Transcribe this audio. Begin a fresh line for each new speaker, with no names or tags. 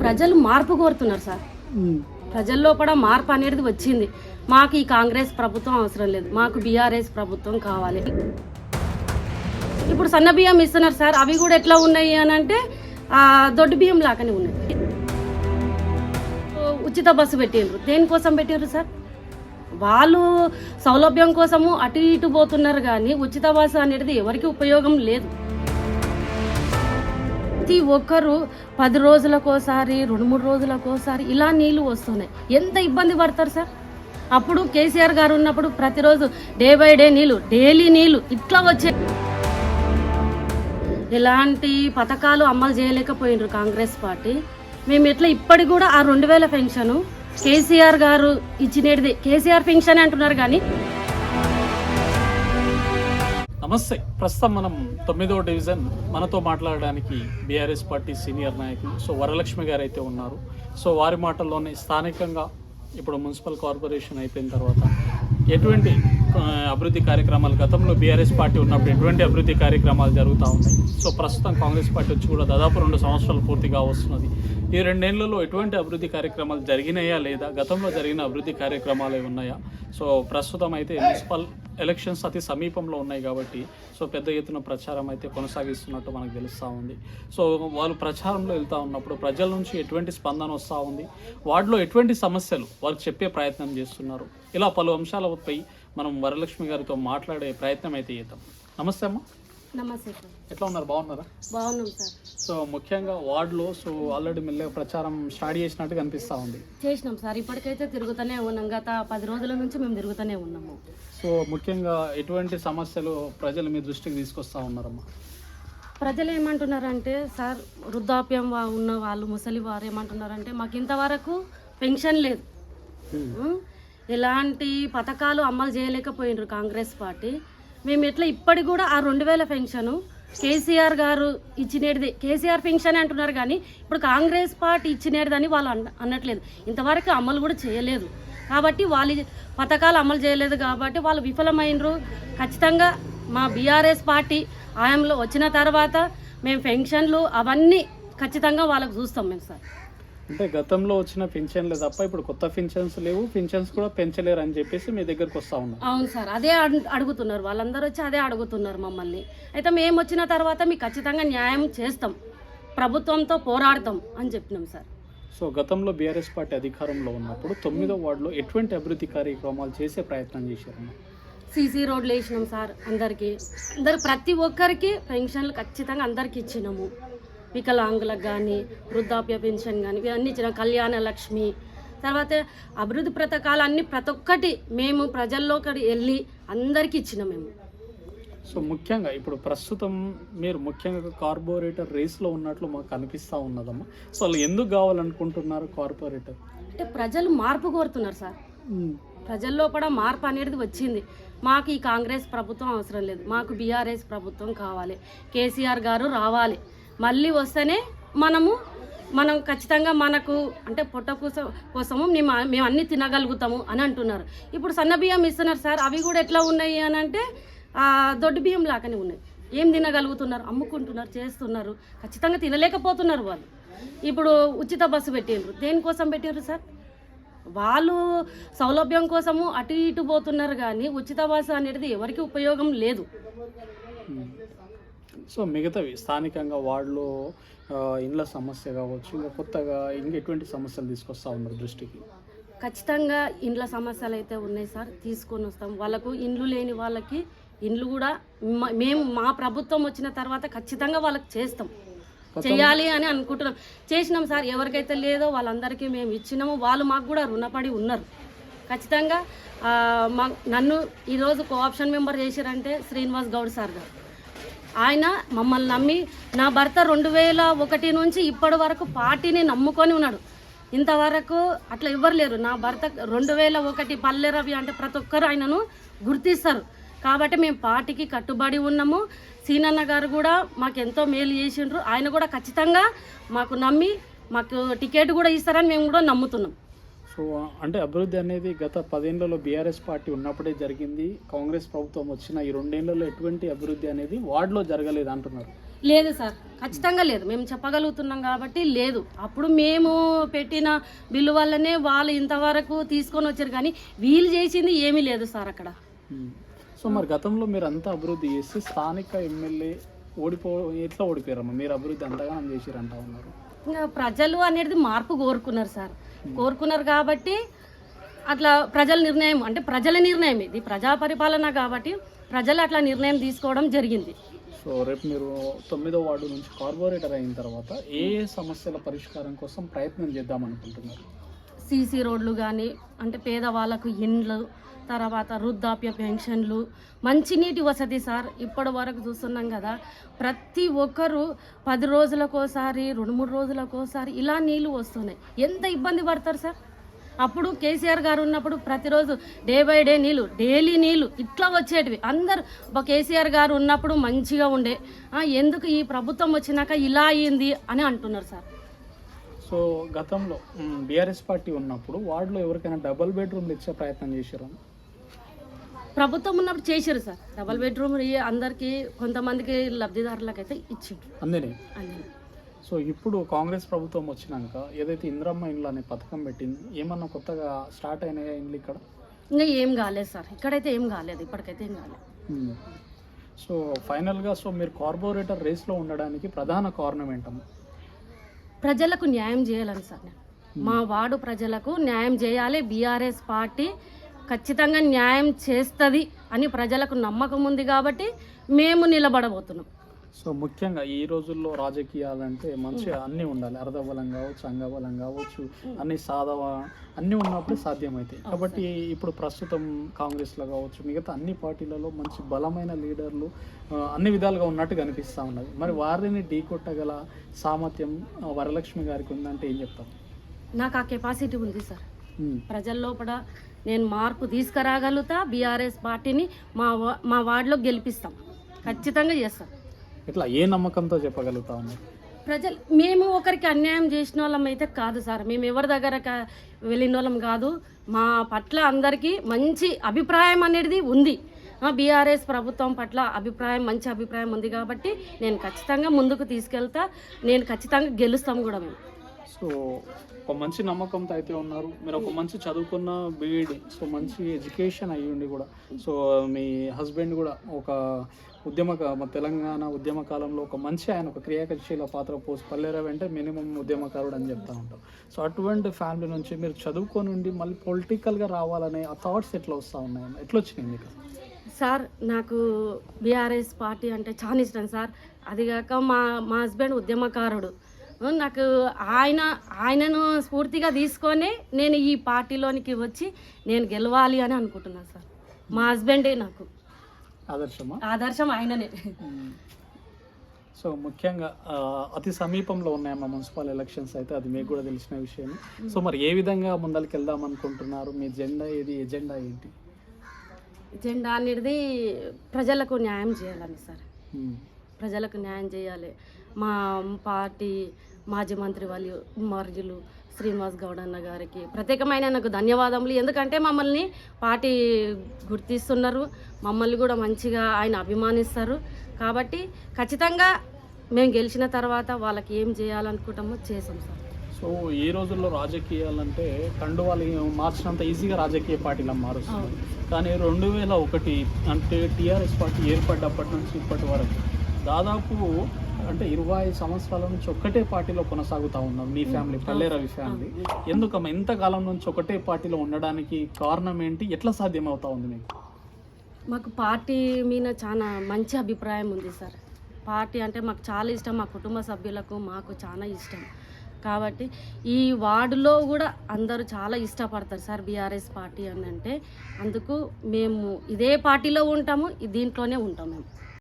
ప్రజలు మార్పు కోరుతున్నారు సార్. ప్రజల్లో కూడా మార్పు అనేది వచ్చింది. మాకు ఈ కాంగ్రెస్ ప్రభుత్వం అవసరం లేదు. మాకు బీఆర్ఎస్ ప్రభుత్వం కావాలి. ఇప్పుడు సన్న బియ్యం ఇస్తున్నారు సార్. అవి కూడా ఎట్లా ఉన్నాయి అని అంటే ఆ, దొడ్డు బియ్యం లాగానే ఉన్నాయి. ఉచిత బస్సు పెట్టిండ్రు. దేనికోసం పెట్టిండ్రు సార్? వాళ్ళు సౌలభ్యం కోసము అటు ఇటు పోతున్నారు కానీ ఉచిత బస్సు అనేది ఎవరికి ఉపయోగం లేదు. ప్రతి ఒక్కరు పది రోజులకోసారి రెండు మూడు రోజులకోసారి ఇలా నీళ్ళు వస్తున్నాయి. ఎంత ఇబ్బంది పడతారు సార్? అప్పుడు కేసీఆర్ గారు ఉన్నప్పుడు ప్రతిరోజు డే బై డే నీళ్ళు డైలీ నీళ్ళు ఇట్లా వచ్చే ఎలాంటి పథకాలు అమలు చేయలేకపోయినారు కాంగ్రెస్ పార్టీ. మేము ఎట్లా ఇప్పటికి కూడా ఆ రెండు వేల పెన్షన్ కేసీఆర్ గారు ఇచ్చినది కేసీఆర్ పెన్షన్ అంటున్నారు కానీ
నమస్తే. ప్రస్తుతం మనం తొమ్మిదో డివిజన్ మనతో మాట్లాడడానికి బీఆర్ఎస్ పార్టీ సీనియర్ నాయకులు సో వరలక్ష్మి గారు అయితే ఉన్నారు. సో వారి మాటల్లోనే స్థానికంగా ఇప్పుడు మున్సిపల్ కార్పొరేషన్ అయిపోయిన తర్వాత ఎటువంటి అభివృద్ధి కార్యక్రమాలు గతంలో బీఆర్ఎస్ పార్టీ ఉన్నప్పుడు ఎటువంటి అభివృద్ధి కార్యక్రమాలు జరుగుతూ ఉన్నాయి? సో ప్రస్తుతం కాంగ్రెస్ పార్టీ వచ్చి కూడా దాదాపు రెండు సంవత్సరాలు పూర్తిగా వస్తున్నది. ఈ రెండేళ్ళలో ఎటువంటి అభివృద్ధి కార్యక్రమాలు జరిగినాయా లేదా? గతంలో జరిగిన అభివృద్ధి కార్యక్రమాలు ఉన్నాయా? సో ప్రస్తుతం అయితే మున్సిపల్ ఎలక్షన్స్ అతి సమీపంలో ఉన్నాయి కాబట్టి సో పెద్ద ఎత్తున ప్రచారం అయితే కొనసాగిస్తున్నట్టు మనకు తెలుస్తూ ఉంది. సో వాళ్ళు ప్రచారంలో వెళ్తూ ఉన్నప్పుడు ప్రజల నుంచి ఎటువంటి స్పందన వస్తూ ఉంది? వాటిలో ఎటువంటి సమస్యలు వారు చెప్పే ప్రయత్నం చేస్తున్నారు? ఇలా పలు అంశాలపై మనం వరలక్ష్మి గారితో మాట్లాడే ప్రయత్నం అయితే చేద్దాం. నమస్తే అమ్మా.
నమస్తే సార్.
ఎట్లా ఉన్నారు? బాగున్నారా?
బాగున్నాం సార్.
సో ముఖ్యంగా వార్డులో సో ఆల్రెడీ మెల్లగా ప్రచారం స్టార్ట్ చేసినట్టు కనిపిస్తూ ఉంది.
చేసినాం సార్. ఇప్పటికైతే తిరుగుతూనే ఉన్నాం. గత పది రోజుల నుంచి మేము తిరుగుతూనే ఉన్నాము.
సో ముఖ్యంగా ఎటువంటి సమస్యలు ప్రజలు మీ దృష్టికి తీసుకొస్తా ఉన్నారమ్మా?
ప్రజలు ఏమంటున్నారంటే సార్ వృద్ధాప్యం ఉన్న వాళ్ళు ముసలి వారు ఏమంటున్నారంటే మాకు ఇంతవరకు పెన్షన్ లేదు? ఎలాంటి పథకాలు అమలు చేయలేకపోయినారు కాంగ్రెస్ పార్టీ. మేము ఎట్లా ఇప్పటికి కూడా ఆ రెండు వేల పెన్షన్ కేసీఆర్ గారు ఇచ్చినది కేసీఆర్ పెన్షన్ అంటున్నారు కానీ ఇప్పుడు కాంగ్రెస్ పార్టీ ఇచ్చినదని వాళ్ళు అన్న అనట్లేదు. ఇంతవరకు అమలు కూడా చేయలేదు. కాబట్టి వాళ్ళ పథకాలు అమలు చేయలేదు కాబట్టి వాళ్ళు విఫలమైనరు. ఖచ్చితంగా మా బీఆర్ఎస్ పార్టీ ఆయంలో వచ్చిన తర్వాత మేము పెన్షన్లు అవన్నీ ఖచ్చితంగా వాళ్ళకు చూస్తాం మేము సార్.
అంటే గతంలో వచ్చిన పింఛన్లే తప్ప ఇప్పుడు కొత్త పింఛన్స్ లేవు పింఛన్స్ కూడా పెంచలేరు అని చెప్పేసి మీ దగ్గరకు వస్తా ఉన్నారు.
అవును సార్ అదే అడు- అడుగుతున్నారు. వాళ్ళందరూ వచ్చి అదే అడుగుతున్నారు మమ్మల్ని. అయితే మేము వచ్చిన తర్వాత మీకు ఖచ్చితంగా న్యాయం చేస్తాం. ప్రభుత్వంతో పోరాడతాం అని చెప్పినాం సార్.
సో గతంలో బీఆర్ఎస్ పార్టీ అధికారంలో ఉన్నప్పుడు తొమ్మిదో వార్డులో ఎటువంటి అభివృద్ధి కార్యక్రమాలు చేసే ప్రయత్నం చేశారమ్మా?
సీసీ రోడ్లు వేసినాం సార్ అందరికీ. అందరు ప్రతి ఒక్కరికి పెన్షన్లు ఖచ్చితంగా అందరికి ఇచ్చినాము. వికలాంగులకు కానీ వృద్ధాప్య పెన్షన్ కానీ ఇవన్నీ ఇచ్చిన కళ్యాణ లక్ష్మి. తర్వాత అభివృద్ధి పథకాలు అన్ని ప్రతి ఒక్కటి మేము ప్రజల్లోకి వెళ్ళి అందరికీ ఇచ్చినాం మేము.
సో ముఖ్యంగా ఇప్పుడు ప్రస్తుతం మీరు ముఖ్యంగా కార్పొరేటర్ రేస్లో ఉన్నట్లు మాకు కనిపిస్తూ ఉన్నదమ్మా. సో వాళ్ళు ఎందుకు కావాలనుకుంటున్నారు కార్పొరేటర్?
అంటే ప్రజలు మార్పు కోరుతున్నారు సార్. ప్రజల్లో కూడా మార్పు అనేది వచ్చింది. మాకు ఈ కాంగ్రెస్ ప్రభుత్వం అవసరం లేదు. మాకు బీఆర్ఎస్ ప్రభుత్వం కావాలి. కేసీఆర్ గారు రావాలి. మళ్ళీ వస్తేనే మనము మనం ఖచ్చితంగా మనకు అంటే పొట్ట కోసం కోసము మేము మేము అన్నీ తినగలుగుతాము అని అంటున్నారు. ఇప్పుడు సన్న బియ్యం ఇస్తున్నారు సార్ అవి కూడా ఎట్లా ఉన్నాయి అని అంటే దొడ్డు బియ్యం లాగానే ఉన్నాయి. ఏం తినగలుగుతున్నారు? అమ్ముకుంటున్నారు చేస్తున్నారు. ఖచ్చితంగా తినలేకపోతున్నారు వాళ్ళు. ఇప్పుడు ఉచిత బస్సు పెట్టిండ్రు. దేనికోసం పెట్టిండ్రు సార్? వాళ్ళు సౌలభ్యం కోసము అటు ఇటు పోతున్నారు కానీ ఉచిత బస్సు అనేది ఎవరికి ఉపయోగం లేదు.
సో మిగతావి స్థానికంగా వార్డులో ఇండ్ల సమస్య కావచ్చు ఇంకా కొత్తగా ఇంకా ఎటువంటి సమస్యలు తీసుకొస్తా ఉన్నారు దృష్టికి?
ఖచ్చితంగా ఇండ్ల సమస్యలు అయితే ఉన్నాయి సార్ తీసుకొని వస్తాం. వాళ్ళకు ఇండ్లు లేని వాళ్ళకి ఇండ్లు కూడా మేము మా ప్రభుత్వం వచ్చిన తర్వాత ఖచ్చితంగా వాళ్ళకి చేస్తాం. చేయాలి అని అనుకుంటున్నాం. చేసినాం సార్ ఎవరికైతే లేదో వాళ్ళందరికీ మేము ఇచ్చినాము. వాళ్ళు మాకు కూడా రుణపడి ఉన్నారు. ఖచ్చితంగా మా నన్ను ఈరోజు కోఆప్షన్ మెంబర్ చేశారంటే శ్రీనివాస్ గౌడ్ సార్ గారు. ఆయన మమ్మల్ని నమ్మి నా భర్త రెండు వేల ఒకటి నుంచి ఇప్పటి వరకు పార్టీని నమ్ముకొని ఉన్నాడు. ఇంతవరకు అట్లా ఇవ్వరు లేరు. నా భర్త రెండు వేల ఒకటి పల్లె రవి అంటే ప్రతి ఒక్కరు ఆయనను గుర్తిస్తారు. కాబట్టి మేము పార్టీకి కట్టుబడి ఉన్నాము. సీనన్న గారు కూడా మాకు ఎంతో మేలు చేసిండ్రు. ఆయన కూడా ఖచ్చితంగా మాకు నమ్మి మాకు టికెట్ కూడా ఇస్తారని మేము కూడా నమ్ముతున్నాం.
సో అంటే అభివృద్ధి అనేది గత పదేళ్ళలో బీఆర్ఎస్ పార్టీ ఉన్నప్పుడే జరిగింది. కాంగ్రెస్ ప్రభుత్వం వచ్చిన ఈ రెండేళ్ళలో ఎటువంటి అభివృద్ధి అనేది వార్డులో జరగలేదు అంటున్నారు.
లేదు సార్ ఖచ్చితంగా లేదు. మేము చెప్పగలుగుతున్నాం కాబట్టి లేదు. అప్పుడు మేము పెట్టిన బిల్లు వల్లనే వాళ్ళు ఇంతవరకు తీసుకొని వచ్చారు కానీ వీళ్ళు చేసింది ఏమీ లేదు సార్ అక్కడ.
సో మరి గతంలో మీరు అంతా అభివృద్ధి చేసి స్థానిక ఎమ్మెల్యే ఓడిపో ఎట్లా ఓడిపోయారమ్మా? మీరు అభివృద్ధి అంతగా చేసిరంటా ఉన్నారు.
ఇంకా ప్రజలు అనేది మార్పు కోరుకున్నారు సార్. కోరుకున్నారు కాబట్టి అట్లా ప్రజల నిర్ణయం అంటే ప్రజల నిర్ణయం ఇది ప్రజా పరిపాలన కాబట్టి ప్రజలు అట్లా నిర్ణయం తీసుకోవడం జరిగింది.
సో రేపు మీరు తొమ్మిదో వార్డు నుంచి కార్పొరేటర్ అయిన తర్వాత ఏ ఏ సమస్యల పరిష్కారం కోసం ప్రయత్నం చేద్దాం అనుకుంటున్నారు?
సీసీ రోడ్లు కానీ అంటే పేదవాళ్ళకు ఇండ్లు తర్వాత వృద్ధాప్య పెన్షన్లు మంచినీటి వసతి సార్ ఇప్పటి వరకు చూస్తున్నాం కదా. ప్రతి ఒక్కరు పది రోజులకోసారి రెండు మూడు రోజులకోసారి ఇలా నీళ్ళు వస్తున్నాయి. ఎంత ఇబ్బంది పడతారు సార్? అప్పుడు కేసీఆర్ గారు ఉన్నప్పుడు ప్రతిరోజు డే బై డే నీళ్ళు డైలీ నీళ్ళు ఇట్లా వచ్చేటివి. అందరు ఒక కేసీఆర్ గారు ఉన్నప్పుడు మంచిగా ఉండే. ఎందుకు ఈ ప్రభుత్వం వచ్చినాక ఇలా అయింది అని అంటున్నారు సార్?
సో గతంలో బీఆర్ఎస్ పార్టీ ఉన్నప్పుడు వార్డులో ఎవరికైనా డబుల్ బెడ్రూమ్లు ఇచ్చే ప్రయత్నం చేశారు
ప్రభుత్వం ఉన్నప్పుడు చేశారు సార్. డబల్ బెడ్రూమ్ అందరికి కొంతమందికి లబ్ధిదారులకు అయితే ఇచ్చిండ్రు.
అందేనే? సో ఇప్పుడు కాంగ్రెస్ ప్రభుత్వం వచ్చినాక ఏదైతే ఇంద్రమ్మ ఇండ్లు అనే పథకం పెట్టింది ఏమన్నా కొత్తగా స్టార్ట్ అయినాయా ఇండ్లు ఇక్కడ?
ఇంకా ఏం కాలేదు సార్. ఇక్కడైతే ఏం కాలేదు ఇప్పటికైతే ఏం కాలేదు.
సో ఫైనల్గా సో మీరు కార్పొరేటర్ రేస్లో ఉండడానికి ప్రధాన కారణం ఏంటమ్మా?
ప్రజలకు న్యాయం చేయాలని సార్ మా వార్డు ప్రజలకు న్యాయం చేయాలి బీఆర్ఎస్ పార్టీ ఖచ్చితంగా న్యాయం చేస్తుంది అని ప్రజలకు నమ్మకం ఉంది కాబట్టి మేము నిలబడబోతున్నాం.
సో ముఖ్యంగా ఈ రోజుల్లో రాజకీయాలంటే మంచిగా అన్నీ ఉండాలి. అర్ధబలం కావచ్చు అంగబలం కావచ్చు అన్ని సాధవ అన్నీ ఉన్నప్పుడు సాధ్యమవుతాయి కాబట్టి ఇప్పుడు ప్రస్తుతం కాంగ్రెస్లో కావచ్చు మిగతా అన్ని పార్టీలలో మంచి బలమైన లీడర్లు అన్ని విధాలుగా ఉన్నట్టు కనిపిస్తూ ఉన్నది. మరి వారిని ఢీకొట్టగల సామర్థ్యం వరలక్ష్మి గారికి ఉందంటే ఏం చెప్తాం
నాకు ఆ కెపాసిటీ ఉంది సార్.
మ్మ్.
నేను మార్పు తీసుకురాగలుగుతా బీఆర్ఎస్ పార్టీని మా మా వార్డులో గెలిపిస్తాం. ఖచ్చితంగా చేస్తాం.
ఇట్లా ఏ నమ్మకంతో చెప్పగలుగుతా
ప్రజలు మేము ఒకరికి అన్యాయం చేసిన వాళ్ళం అయితే కాదు సార్. మేము ఎవరి దగ్గర వెళ్ళిన వాళ్ళం కాదు. మా పట్ల అందరికీ మంచి అభిప్రాయం అనేది ఉంది. బీఆర్ఎస్ ప్రభుత్వం పట్ల అభిప్రాయం మంచి అభిప్రాయం ఉంది కాబట్టి నేను ఖచ్చితంగా ముందుకు తీసుకెళ్తా. నేను ఖచ్చితంగా గెలుస్తాం కూడా మేము.
సో ఒక మంచి నమ్మకంతో అయితే ఉన్నారు. మీరు ఒక మంచి చదువుకున్న బీఈడి సో మంచి ఎడ్యుకేషన్ అయ్యి ఉండి కూడా సో మీ హస్బెండ్ కూడా ఒక ఉద్యమ మన తెలంగాణ ఉద్యమ కాలంలో ఒక మంచి ఆయన ఒక క్రియాశీల పాత్ర పోసి పల్లెరావు అంటే మినిమం ఉద్యమకారుడు అని చెప్తా ఉంటాం సో అటువంటి ఫ్యామిలీ నుంచి మీరు చదువుకొని ఉండి మళ్ళీ పొలిటికల్గా రావాలనే ఆ థాట్స్ ఎట్లా వస్తూ ఉన్నాయి? ఎట్లా వచ్చినాయి మీకు?
సార్ నాకు బీఆర్ఎస్ పార్టీ అంటే చాలా ఇష్టం సార్. అదిగాక మా మా హస్బెండ్ ఉద్యమకారుడు. నాకు ఆయన ఆయనను స్ఫూర్తిగా తీసుకొని నేను ఈ పార్టీలోనికి వచ్చి నేను గెలవాలి అని అనుకుంటున్నాను సార్. మా హస్బెండే నాకు.
ఆదర్శమా?
ఆదర్శం ఆయననే.
సో ముఖ్యంగా అతి సమీపంలో ఉన్నాయి మా మున్సిపల్ ఎలక్షన్స్ అయితే అది మీకు కూడా తెలిసిన విషయం. సో మరి ఏ విధంగా ముందరికి వెళ్దాం అనుకుంటున్నారు? మీ జెండా ఏది? ఎజెండా ఏంటి?
జెండా అనేది ప్రజలకు న్యాయం చేయాలని సార్. ప్రజలకు న్యాయం చేయాలి. మా పార్టీ మాజీ మంత్రి వాళ్ళు మార్జులు శ్రీనివాస్ గౌడ్ అన్న గారికి ప్రత్యేకమైన నాకు ధన్యవాదములు. ఎందుకంటే మమ్మల్ని పార్టీ గుర్తిస్తున్నారు. మమ్మల్ని కూడా మంచిగా ఆయన అభిమానిస్తారు. కాబట్టి ఖచ్చితంగా మేము గెలిచిన తర్వాత వాళ్ళకి ఏం చేయాలనుకుంటామో చేసాం సార్.
సో ఈ రోజుల్లో రాజకీయాలంటే కండువాలు మార్చినంత ఈజీగా రాజకీయ పార్టీలా మారుస్తుంది. కానీ రెండు వేల ఒకటి అంటే టీఆర్ఎస్ పార్టీ ఏర్పడ్డప్పటి నుంచి ఇప్పటి వరకు దాదాపు అంటే ఇరవై సంవత్సరాల నుంచి ఒక్కటే పార్టీలో కొనసాగుతా ఉన్నాం మీ ఫ్యామిలీ పల్లె రవి ఫ్యామిలీ. ఎందుకమ్మా ఇంతకాలం నుంచి ఒకటే పార్టీలో ఉండడానికి కారణం ఏంటి? ఎట్లా సాధ్యం అవుతా ఉంది మీకు?
మాకు పార్టీ మీద చాలా మంచి అభిప్రాయం ఉంది సార్. పార్టీ అంటే మాకు చాలా ఇష్టం మా కుటుంబ సభ్యులకు మాకు చాలా ఇష్టం. కాబట్టి ఈ వార్డులో కూడా అందరూ చాలా ఇష్టపడతారు సార్ బీఆర్ఎస్ పార్టీ అని అంటే. అందుకు మేము ఇదే పార్టీలో ఉంటాము దీంట్లోనే ఉంటాం మేము.